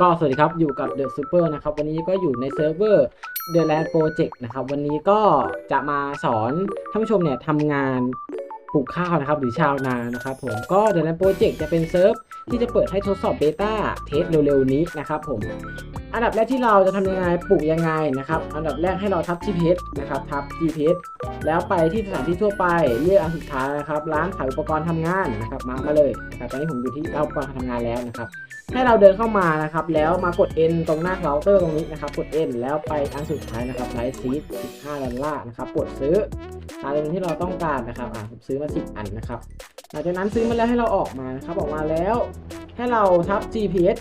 ก็สวัสดีครับอยู่กับ The Super นะครับ วันนี้ก็อยู่ในเซิร์ฟเวอร์ The Land Project นะครับ วันนี้ก็จะมาสอนท่านผู้ชมเนี่ยทำงานปลูกข้าวนะครับ หรือชาวนานะครับผมก็ The Land Project จะเป็นเซิร์ฟที่จะเปิดให้ทดสอบเบต้าเทสเร็วๆนี้นะครับผมอันดับแรกที่เราจะทำยังไงปลูกยังไงนะครับ อันดับแรกให้เราทับ GPS นะครับทับ GPS แล้วไปที่สถานที่ทั่วไปเลือกอันสุดท้ายนะครับ ร้านขายอุปกรณ์ทำงานนะครับมามาเลยนะครับตอนนี้ผมอยู่ที่ร้านอุปกรณ์ทำงานแล้วนะครับ ให้เราเดินเข้ามานะครับ แล้วมากด N ตรงหน้าเคาน์เตอร์ตรงนี้นะครับ กด N แล้วไปอันสุดท้ายนะครับไลท์ซีด15ดอลลาร์นะครับ กดซื้อตามจำนวนที่เราต้องการนะครับอ่าผมซื้อมา 10 อันนะครับ หลังจากนั้นซื้อมาแล้วให้เราออกมานะครับ ออกมาแล้ว ให้เราทับ GPS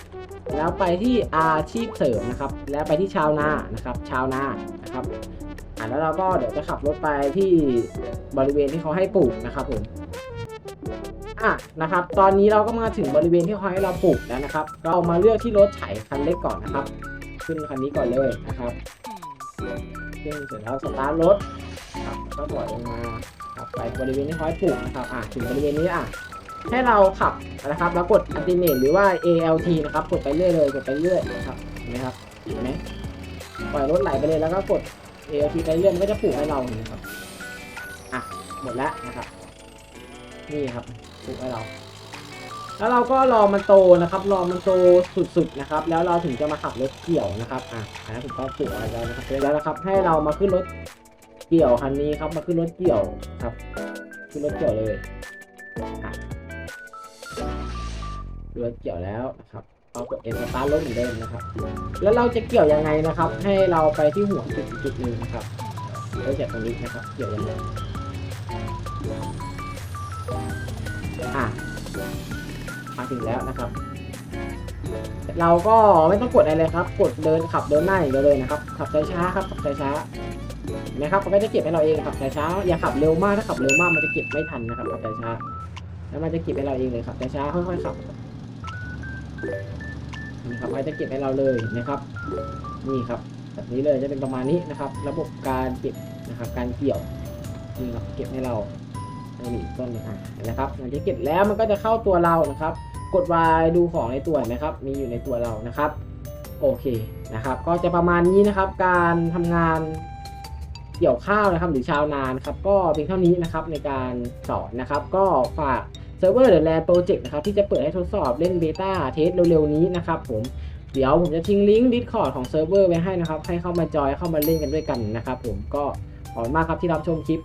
แล้วไปที่อาชีพเสริมนะครับ แล้วไปที่ชาวนานะครับ ชาวนานะครับอ่าแล้วเราก็เดี๋ยวจะขับรถไปที่บริเวณที่เขาให้ปลูกนะครับผม อะนะครับ ตอนนี้เราก็มาถึงบริเวณที่เขาให้เราปลูกแล้วนะครับ เรามาเลือกที่รถไถคันเล็กก่อนนะครับ ขึ้นคันนี้ก่อนเลยนะครับขึ้นเสร็จแล้วสตาร์ทรถครับแล้วก็ปล่อยลงมาครับไปบริเวณที่เขาให้ปลูกนะครับอะถึงบริเวณนี้อะให้เราขับนะครับ แล้วกดอัลติเมทหรือว่า ALT นะครับกดไปเรื่อยเลยกดไปเรื่อยนะครับเห็นไหมครับเห็นไหมปล่อยรถไหลไปเลยแล้วก็กด ALT ไปเรื่อยมันก็จะปลูกให้เราเห็นไหมครับอะหมดแล้วนะครับ นี่ครับ ปลูกให้เรา แล้วเราก็รอมันโตนะครับ รอมันโตสุดๆนะครับ แล้วเราถึงจะมาขับรถเกี่ยวนะครับ อะอันนั้นผมก็ปลูกอะไรแล้วนะครับเสร็จแล้วนะครับ ให้เรามาขึ้นรถเกี่ยวคันนี้ครับ มาขึ้นรถเกี่ยวครับ ขึ้นรถเกี่ยวเลยอะรถเกี่ยวแล้วนะครับเอากดเอ็นสตาร์ทรถเหมือนเดิมนะครับ แล้วเราจะเกี่ยวยังไงนะครับ ให้เราไปที่หัวจุดจุดหนึ่งนะครับแล้วจากตรงนี้นะครับ เกี่ยวยังไง อะมาถึงแล้วนะครับ เราก็ไม่ต้องกดอะไรเลยครับ กดเดินขับเดินหน้าอย่างเดียวเลยนะครับ ขับช้าๆครับขับช้าๆนไหมครับมันก็จะเก็บให้เราเองขับช้าๆอย่าขับเร็วมากถ้าขับเร็วมากมันจะเก็บไม่ทันนะครับขับช้าๆแล้วมันจะเก็บให้เราเองเลยขับช้าๆค่อยๆขับนี่ครับมันจะเก็บให้เราเลยนะครับ นี่ครับ แบบนี้เลยจะเป็นประมาณนี้นะครับ ระบบการเก็บนะครับ การเกี่ยวนี่ครับเก็บให้เรา ไม่มีต้นหนึ่งอะนไหมครับหลังจากเก็บแล้วมันก็จะเข้าตัวเรานะครับ กด Y ดูของในตัวนไหมครับ มีอยู่ในตัวเรานะครับ โอเคนะครับ ก็จะประมาณนี้นะครับ การทำงานเกี่ยวข้าวนะครับ หรือชาวนานครับ ก็เพียงเท่านี้นะครับในการสอนนะครับ ก็ฝากเซิร์ฟเวอร์เดอะแลนด์โปรเจกต์นะครับที่จะเปิดให้ทดสอบเล่นเบต้าเทสเร็วๆนี้นะครับ ผมเดี๋ยวผมจะทิ้งลิงก์ Discord ของเซิร์ฟเวอร์ไว้ให้นะครับ ให้เข้ามาจอยเข้ามาเล่นกันด้วยกันนะครับผมก็ขอบคุณมากครับที่รับชมคลิป